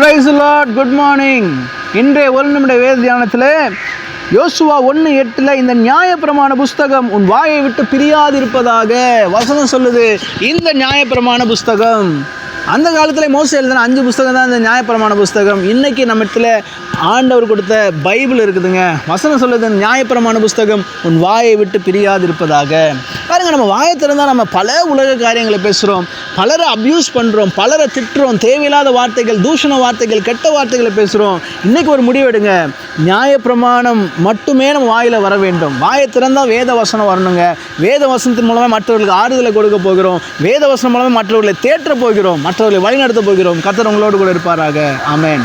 Price Lord good morning இன்றைய ஒரு நிமிட வேத தியானத்தில் யோசுவா ஒன்று எட்டில் இந்த நியாயப்பிரமாண புஸ்தகம் உன் வாயை விட்டு பிரியாதிருப்பதாக வசனம் சொல்லுது. இந்த நியாயப்பிரமாண புஸ்தகம். அந்த காலத்தில் மோசம் எழுதின அஞ்சு புஸ்தகம் தான் இந்த நியாயப்பிரமாண புஸ்தகம். இன்றைக்கி நம்ம இடத்துல ஆண்டவர் கொடுத்த பைபிள் இருக்குதுங்க. வசனம் சொல்லுது நியாயப்பிரமாண புஸ்தகம் உன் வாயை விட்டு பிரியாதிருப்பதாக. பாருங்க நம்ம வாயை திறந்தால் நம்ம பல உலக காரியங்களை பேசுகிறோம் பலரை அப்யூஸ் பண்ணுறோம் பலரை திட்டுறோம். தேவையில்லாத வார்த்தைகள் தூஷண வார்த்தைகள் கெட்ட வார்த்தைகளை பேசுகிறோம் இன்னைக்கு ஒரு முடிவெடுங்க நியாயப்பிரமாணம் மட்டுமே நம்ம வாயில் வர வேண்டும். வாயை திறந்தால் வேத வசனம் வரணுங்க. வேத வசனத்தின் மூலமாக மற்றவர்களுக்கு ஆறுதலை கொடுக்க போகிறோம். வேத வசனம் மூலமாக மற்றவர்களை தேற்ற போகிறோம். மற்றவர்களை வழிநடத்த போகிறோம். கத்தர் உங்களோடு கூட இருப்பாராக. ஆமேன்.